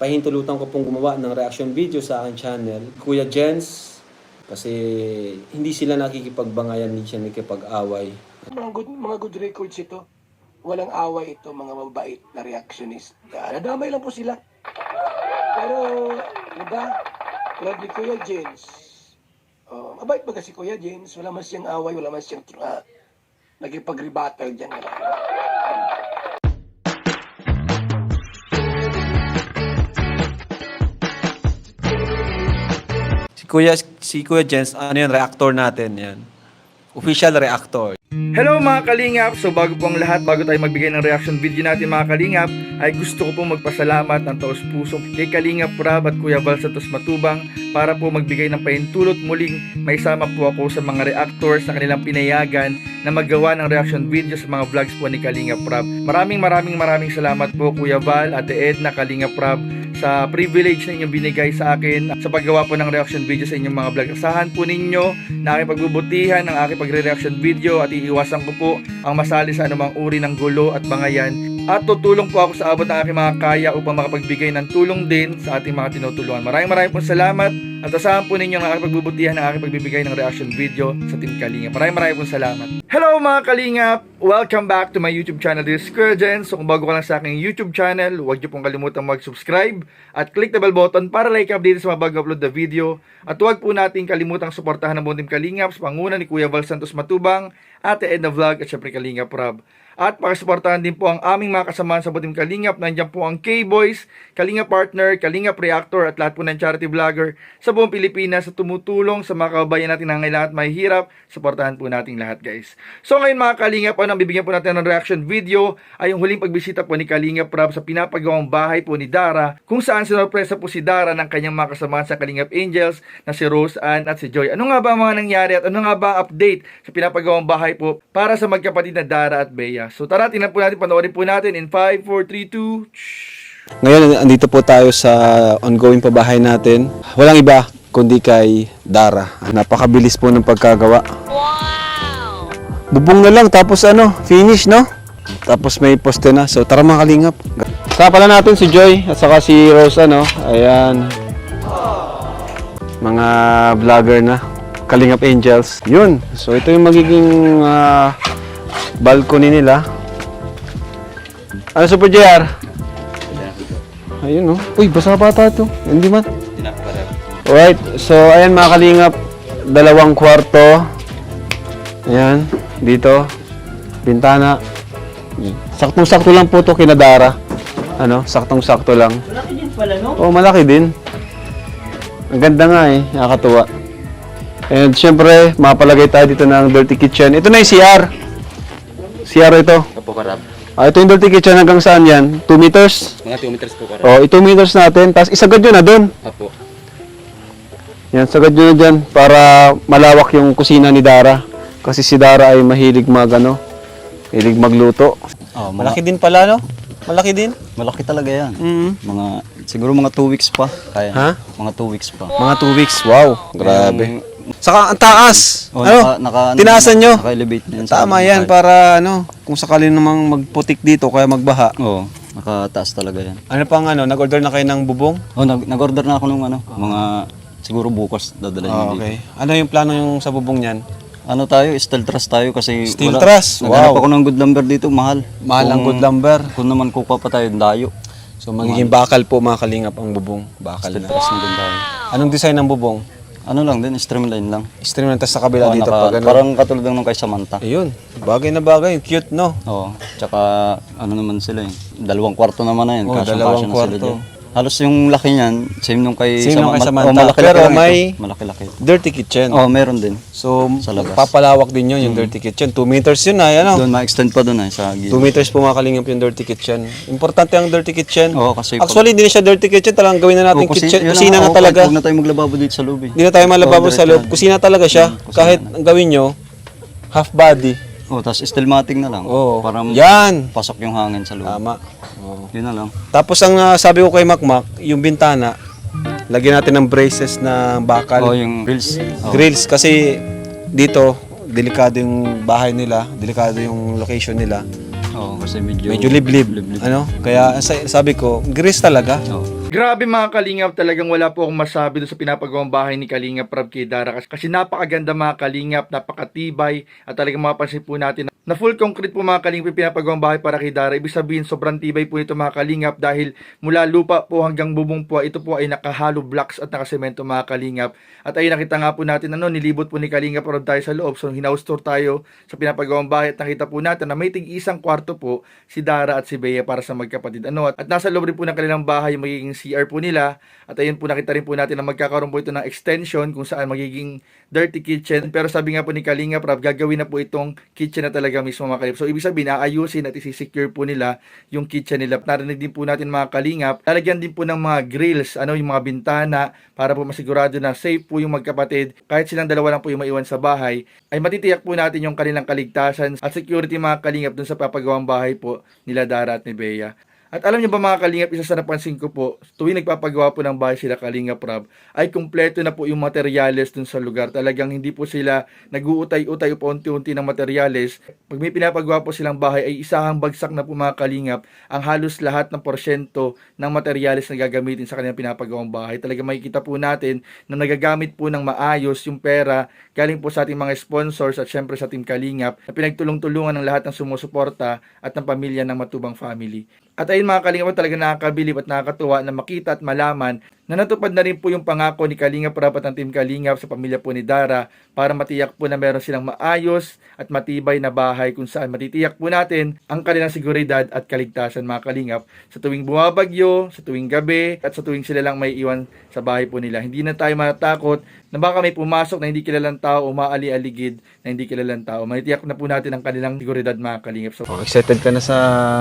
pahintulutan ko pong gumawa ng reaction video sa aking channel. Kuya Jens, kasi hindi sila nakikipagbangayan, hindi siya nakikipag-away. Mga good, mga good records ito. Walang away ito, mga mabait na reactionist. Ah, nadamay lang po sila. Pero, diba, tulad Kuya James, oh, mabait ba kasi Kuya James? Wala man siyang away, wala man siyang uh, nagipag-rebuttal dyan. Si Kuya, si Kuya Jens, ano yun, reactor natin yan. Official reactor. Hello mga kalingap! So bago po ang lahat, bago tayo magbigay ng reaction video natin mga kalingap, ay gusto ko pong magpasalamat ng taos puso kay Kalingap Rab at Kuya Val Santos Matubang para po magbigay ng pahintulot muling may sama po ako sa mga reactors na kanilang pinayagan na maggawa ng reaction video sa mga vlogs po ni Kalingap Rab. Maraming maraming maraming salamat po Kuya Val, Ate Edna, Kalingap Rab sa privilege na inyong binigay sa akin sa paggawa po ng reaction video sa inyong mga vlog. Asahan po ninyo na aking pagbubutihan ng aking pagre-reaction video at iiwasan ko po ang masali sa anumang uri ng gulo at bangayan. At tutulong po ako sa abot ng aking mga kaya upang makapagbigay ng tulong din sa ating mga tinutulungan. Maraming maraming po salamat at asahan po ninyo ang aking pagbubutihan ng aking pagbibigay ng reaction video sa Team Kalingap. Maraming maraming po salamat. Hello mga Kalingap! Welcome back to my YouTube channel. This is. So kung bago ka lang sa aking YouTube channel, huwag niyo pong kalimutan mag-subscribe at click the bell button para like update sa mga bago upload na video. At huwag po nating kalimutang suportahan ng buong Team Kalingap sa panguna ni Kuya Val Santos Matubang, Ate Edna Vlog at syempre Kalingap Rob. At pakisuportahan din po ang aming mga kasamahan sa Butim Kalingap. Nandiyan po ang K-Boys, Kalingap Partner, Kalingap Reactor at lahat po ng charity vlogger sa buong Pilipinas sa tumutulong sa mga kababayan natin na ngailangan at may hirap. Suportahan po nating lahat guys. So ngayon mga Kalingap, ang bibigyan po natin ng reaction video ay yung huling pagbisita po ni Kalingap Rob sa pinapagawang bahay po ni Dara kung saan sinurpresa po si Dara ng kanyang mga kasamahan sa Kalingap Angels na si Rose Ann at si Joy. Ano nga ba ang mga nangyari at ano nga ba update sa pinapagawang bahay po para sa magkapatid na Dara at Bea? So tara, tingnan po natin, panoorin po natin in 5, 4, 3, 2... Ngayon, andito po tayo sa ongoing pabahay natin. Walang iba kundi kay Dara. Napakabilis po ng pagkagawa. Wow! Bubong na lang, tapos ano, finish, no? Tapos may poste na. So, tara mga kalingap. Saka pala natin si Joy at saka si Rose, ano? Ayan. Mga vlogger na. Kalingap Angels. Yun. So, ito yung magiging ah, balcony nila. Ano, Super JR? Ayun oh. Uy, basa bata to. Hindi man. Alright, so ayan mga kalingap, dalawang kwarto. Ayan, dito. Bintana. Saktong-sakto lang po to kinadara. Ano, saktong-sakto lang. Malaki din pala, no? Oo, malaki din. Ang ganda nga eh, nakakatuwa. And syempre, mapalagay tayo dito ng dirty kitchen. Ito na yung CR. CR ito. Apo karab. Ah, ito yung dirty kitchen hanggang saan yan? 2 meters? Mga 2 meters po karab. Oh, ito meters natin. Tapos isagad yun na doon. Apo. Yan, sagad nyo na dyan para malawak yung kusina ni Dara. Kasi si Dara ay mahilig mag, ano, mahilig magluto. Oh, mga, Malaki din pala, no? Malaki din. malaki talaga yan. Mm Mga, siguro mga 2 weeks pa. Kaya, Ha? Mga 2 weeks pa. Mga 2 weeks. Wow, grabe. Saka ang taas. Oh, ano? naka, naka, Tinaasan nyo. Naka-elevate na yan. sa Tama yan Kahit- para ano, kung sakali namang magputik dito kaya magbaha. Oo, nakataas talaga yan. Ano pang ano, nag-order na kayo ng bubong? Oh, nag, nag-order na ako nung ano, mga, siguro bukas dadala Ah, yun dito. okay. Ano yung plano yung sa bubong niyan? Ano tayo, steel truss tayo kasi Steel truss? Naghanap Wow. ako ng good lumber dito, mahal. Mahal ang good lumber. Kung naman kukuha pa tayo, dayo. So magiging bakal po mga kalingap ang bubong. Bakal Steel na. truss na din tayo. Anong design ng bubong? Ano lang din, streamline lang. Stream na tas sa kabila Oh, dito naka- pag ano. Parang katulad ng nung kay Samantha. Ayun, bagay na bagay. Cute, no? Oo. Tsaka ano naman sila eh. Dalawang kwarto naman na yun. Oo, Kasyang- dalawang na sila kwarto. Halos yung laki niyan, same nung kay Same nung kay Sama- Samantha. oh, malaki-laki Pero may-. Malaki-laki. Dirty kitchen. Oh, meron din. So, Sa labas. papalawak din yun yung dirty kitchen. 2 meters yun ay ano? Doon ma-extend pa doon eh sa 2 gilid. meters po mga kalingap yung dirty kitchen. Importante ang dirty kitchen. Oo, kasi pag- Actually, hindi na siya dirty kitchen. Talagang gawin na natin Oh, kitchen. yun ang- Kusina na oh, talaga. Huwag na tayo maglababo dito sa loob eh. Hindi na tayo malababo Oh, sa loob. Kusina talaga siya. Kahit ang gawin nyo, half body. Oh, tapos steel matting na lang. Oo. Para Yan. pasok yung hangin sa loob. Tama. Oo. Yun na lang. Tapos ang ah, sabi ko kay Makmak, yung bintana, lagyan natin ng braces na bakal. Oh, yung grills. Oh. Grills kasi dito delikado yung bahay nila, delikado yung location nila. Oh, kasi medyo Medyo liblib. Ano? Kaya sa- sabi ko, grills talaga. Oh. Grabe mga Kalingap, talagang wala po akong masabi doon sa pinapagawang bahay ni Kalingap Rab kay Dara kasi, napakaganda mga Kalingap, napakatibay at talagang mapapansin po natin na full concrete po mga Kalingap pinapagawang bahay para kay Dara. Ibig sabihin sobrang tibay po ito mga Kalingap dahil mula lupa po hanggang bubong po ito po ay nakahalo blocks at nakasemento mga Kalingap. At ayun nakita nga po natin ano, nilibot po ni Kalingap Rab tayo sa loob. So hinaus tayo sa pinapagawang bahay at nakita po natin na may tig isang kwarto po si Dara at si Bea para sa magkapatid. Ano, at, at nasa loob rin po ng kanilang bahay yung magiging CR po nila. At ayun po nakita rin po natin na magkakaroon po ito ng extension kung saan magiging dirty kitchen. Pero sabi nga po ni Kalinga Prab, gagawin na po itong kitchen na talaga mismo mga kalingap. So ibig sabihin, aayusin at isi-secure po nila yung kitchen nila. Narinig din po natin mga kalingap, lalagyan din po ng mga grills, ano yung mga bintana para po masigurado na safe po yung magkapatid. Kahit silang dalawa lang po yung maiwan sa bahay, ay matitiyak po natin yung kanilang kaligtasan at security mga kalingap dun sa papagawang bahay po nila Dara at ni Bea. At alam niyo ba mga Kalingap, isa sa napansin ko po, tuwing nagpapagawa po ng bahay sila Kalingap Rab, ay kumpleto na po yung materyales dun sa lugar. Talagang hindi po sila nag-uutay-utay pa unti-unti ng materyales. Pag may pinapagawa po silang bahay, ay isahang bagsak na po mga Kalingap ang halos lahat ng porsyento ng materyales na gagamitin sa kanilang pinapagawang bahay. Talagang makikita po natin na nagagamit po ng maayos yung pera galing po sa ating mga sponsors at syempre sa Team Kalingap na pinagtulong-tulungan ng lahat ng sumusuporta at ng pamilya ng Matubang Family. At ayun mga Kalingap, talaga nakakabilib at nakakatuwa na makita at malaman na natupad na rin po yung pangako ni Kalingap Rapat ng Team Kalingap sa pamilya po ni Dara para matiyak po na meron silang maayos at matibay na bahay kung saan matitiyak po natin ang kanilang seguridad at kaligtasan mga Kalingap sa tuwing bumabagyo, sa tuwing gabi at sa tuwing sila lang may iwan sa bahay po nila. Hindi na tayo matakot na baka may pumasok na hindi kilalang tao o maali-aligid na hindi kilalang tao. Matitiyak na po natin ang kanilang seguridad mga Kalingap. So, Oh, excited ka na sa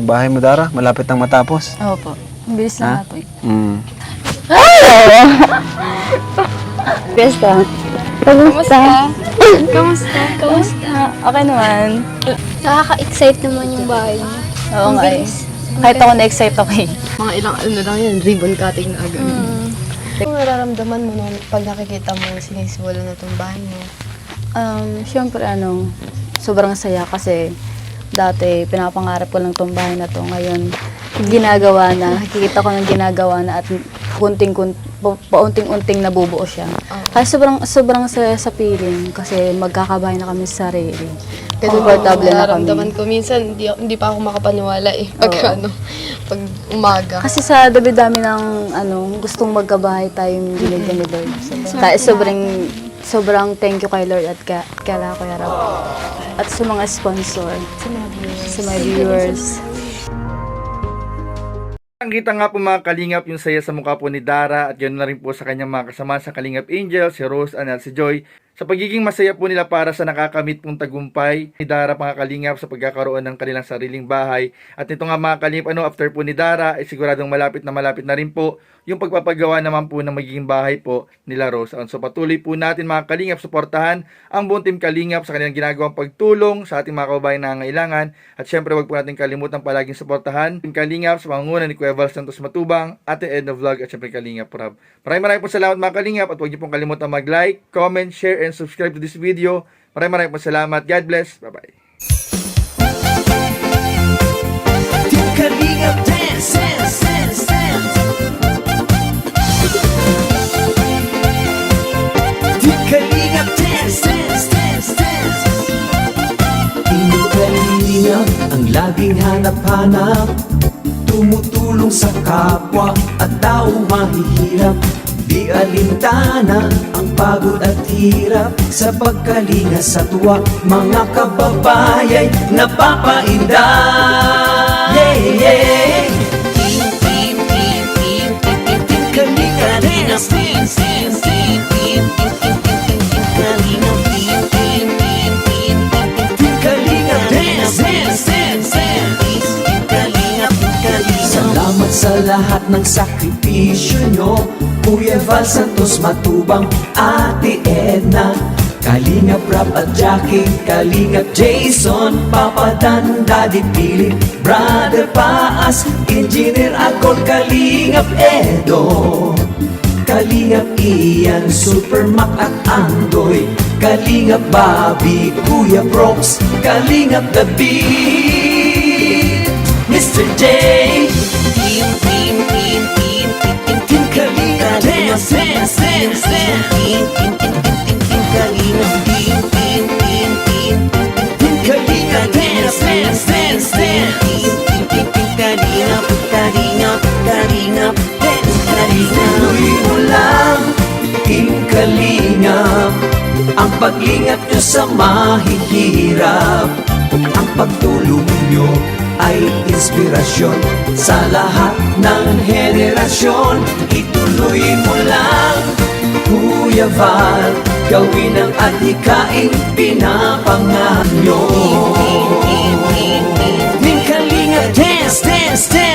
bahay mo, Dara? Malapit nang matapos. Opo. Ang bilis na nga po eh. Mm. Fiesta. Kamusta? Kamusta? Kamusta? Okay naman. Nakaka-excite naman yung bahay niyo. Oo nga eh. Kahit ako na-excite ako eh. Mga ilang ano lang yan, ribbon cutting na agad. Mm. Ano nararamdaman mo nung pag nakikita mo sinisimulan na itong bahay mo? Um, Siyempre ano, sobrang saya kasi dati pinapangarap ko lang tong bahay na to. Ngayon, ginagawa na. Nakikita ko ng ginagawa na at kunting kun pa- paunting-unting nabubuo siya. Kaya sobrang sobrang saya sa feeling kasi magkakabahay na kami sa sarili. Komportable na kami. Nararamdaman ko minsan, hindi, hindi pa ako makapaniwala eh. Pag Oo. ano, pag umaga. Kasi sa dami-dami ng ano, gustong magkabahay tayong binigyan ni Lord. Kaya sobrang sobrang thank you kay Lord at ka, kala Kuya Rab. At sa mga sponsor, Sa mga viewers. sa mga viewers. Ang kita nga po mga kalingap yung saya sa mukha po ni Dara at ganoon na rin po sa kanyang mga kasama sa Kalingap Angel, si Rose, Ann at si Joy. Sa pagiging masaya po nila para sa nakakamit pong tagumpay ni Dara mga kalingap sa pagkakaroon ng kanilang sariling bahay. At nito nga mga kalingap, ano, after po ni Dara, ay siguradong malapit na malapit na rin po yung pagpapagawa naman po ng magiging bahay po nila Rose. So patuloy po natin mga kalingap, suportahan ang buong team kalingap sa kanilang ginagawang pagtulong sa ating mga kababayan na nangailangan. At syempre wag po natin kalimutan palaging suportahan team kalingap sa pangunguna ni Kuya Val Santos Matubang, Ate Edna Vlog at syempre kalingap Rob. Maraming maraming po salamat mga kalingap at huwag niyo pong kalimutan mag-like, comment, share, and subscribe to this video. Maraming maraming salamat. God bless. Bye-bye. Ang laging hanap-hanap. Tumutulong sa kapwa at tao mahihirap. Di alintana ang pagod at hirap Sa pagkalinga sa tuwa. Mga kababayay napapainda. Yeah, yeah. Team, team, team, team, team, team, team Kalinga, dance, dance, team, team, team, team, team, team, team Kalinga, team, team, team, team, team, team, team Kalinga, dance Team, team, Kalinga, team, Kalinga Salamat sa lahat ng sakripisyo nyo Kuya Val Santos Matubang, Ate Edna. Kalingap Rap at Jackie, Kalingap Jason Papa Dan, Daddy Philip, Brother Paas Engineer ako, Kalingap Edo. Kalingap Ian, Super Mac at Andoy. Kalingap Bobby, Kuya Brox Kalingap David Mr. J sen sen tin tin tin tin tin tin kalina tin tin tin tin tin kalina sen sen sen tin tin tin tin kalina putarina putarina kalina Tuloy mo lang tin kalina ang paglingat nyo sa mahihirap. Ang pagtulong nyo ay inspirasyon Sa lahat ng henerasyon. Ituloy mo lang. Yaval Gawin ang atikaing pinapangako Ning kalinga dance, dance, dance.